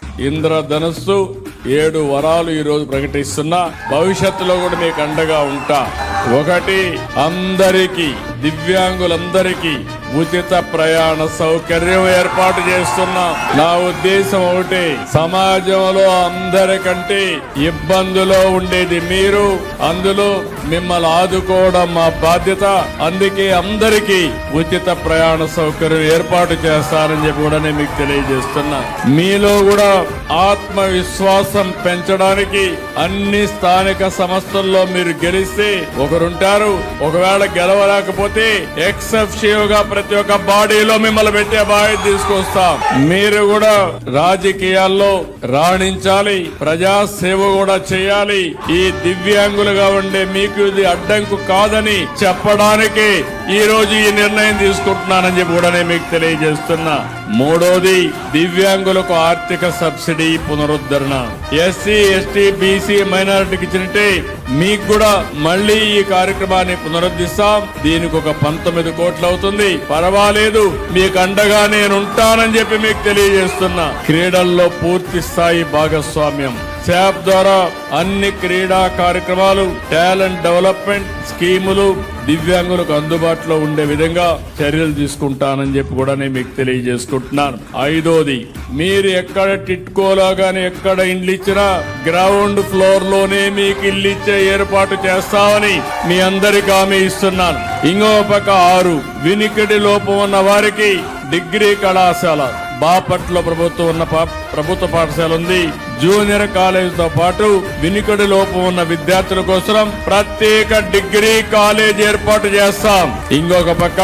ఇంద్రధనస్సు ఏడు వరాలు ఈ రోజు ప్రకటిస్తున్నా. భవిష్యత్తులో కూడా మీకు అండగా ఉంటా. ఒకటి అందరికీ దివ్యాంగులందరికీ ఉచిత ప్రయాణ సౌకర్యం ఏర్పాటు చేస్తున్నాం. నా ఉద్దేశం ఒకటి సమాజంలో అందరికంటే ఇబ్బందులో ఉండేది మీరు. అందులో మిమ్మల్ని ఆదుకోవడం మా బాధ్యత. అందుకే అందరికీ ఉచిత ప్రయాణ సౌకర్యం ఏర్పాటు చేస్తారని చెప్పి కూడా నేను మీకు తెలియజేస్తున్నా. మీలో కూడా ఆత్మవిశ్వాసం పెంచడానికి అన్ని స్థానిక సంస్థల్లో మీరు గెలిస్తే ఒకరుంటారు. ఒకవేళ గెలవలేకపోతే ఎక్సెప్షివ్గా ప్రతి ప్రతి ఒక్క బాడీలో మిమ్మల్ని పెట్టే బాధ్యత తీసుకొస్తాం. మీరు కూడా రాజకీయాల్లో రాణించాలి. ప్రజా సేవ కూడా చేయాలి. ఈ దివ్యాంగులుగా ఉండే మీకు ఇది అడ్డంకు కాదని చెప్పడానికి ఈ రోజు ఈ నిర్ణయం తీసుకుంటున్నానని చెప్పి కూడా నేను మీకు తెలియజేస్తున్నా. మూడోది దివ్యాంగులకు ఆర్థిక సబ్సిడీ పునరుద్ధరణ. ఎస్సీ ఎస్టీ బీసీ మైనారిటీకి ఇచ్చినట్టే మీకు కూడా మళ్ళీ ఈ కార్యక్రమాన్ని పునరుద్ధరిస్తాం దీనికి ఒక పంతొమ్మిది కోట్లు అవుతుంది. పర్వాలేదు మీకు అండగా నేను ఉంటానని చెప్పి మీకు తెలియజేస్తున్నా. క్రీడల్లో పూర్తి స్థాయి భాగస్వామ్యం. శాప్ ద్వారా అన్ని క్రీడా కార్యక్రమాలు టాలెంట్ డెవలప్మెంట్ స్కీములు దివ్యాంగులకు అందుబాటులో ఉండే విధంగా చర్యలు తీసుకుంటానని చెప్పి కూడా నేను మీకు తెలియజేసుకుంటున్నాను. ఐదోది మీరు ఎక్కడ టిట్కోలా గాని ఎక్కడ ఇండ్లు ఇచ్చినా గ్రౌండ్ ఫ్లోర్లోనే మీకు ఇల్లు ఇచ్చే ఏర్పాటు చేస్తామని మీ అందరికి హామీ ఇస్తున్నాను. ఇంకో పక్క ఆరు వినికిడి లోపం ఉన్న వారికి డిగ్రీ కళాశాల. బాపట్ల ప్రభుత్వం ఉన్న పా- ప్రభుత్వ పాఠశాల ఉంది. జూనియర్ కాలేజ్తో పాటు వినికిడి లోపం ఉన్న విద్యార్థుల కోసం ప్రత్యేక డిగ్రీ కాలేజ్ ఏర్పాటు చేస్తాం. ఇంకొక పక్క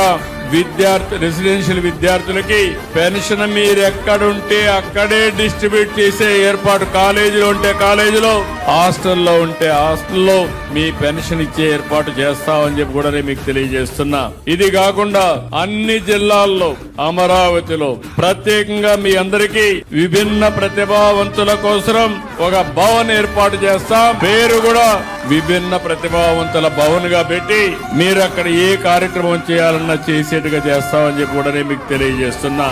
విద్యార్థి రెసిడెన్షియల్ విద్యార్థులకి పెన్షన్ మీరు ఎక్కడుంటే అక్కడే డిస్ట్రిబ్యూట్ చేసే ఏర్పాటు కాలేజీలో ఉంటే కాలేజీలో హాస్టల్లో ఉంటే హాస్టల్లో మీ పెన్షన్ ఇచ్చే ఏర్పాటు చేస్తామని చెప్పి కూడా నేను మీకు తెలియజేస్తున్నా. ఇది కాకుండా అన్ని జిల్లాల్లో అమరావతిలో ప్రత్యేకంగా మీ అందరికీ విభిన్న ప్రతిభావంతుల కోసం ఒక భవన్ ఏర్పాటు చేస్తాం. పేరు కూడా విభిన్న ప్రతిభావంతుల భవన్గా పెట్టి మీరు అక్కడ ఏ కార్యక్రమం చేయాలన్నా చేసేట్టుగా చేస్తామని చెప్పి కూడా నేను మీకు తెలియజేస్తున్నా.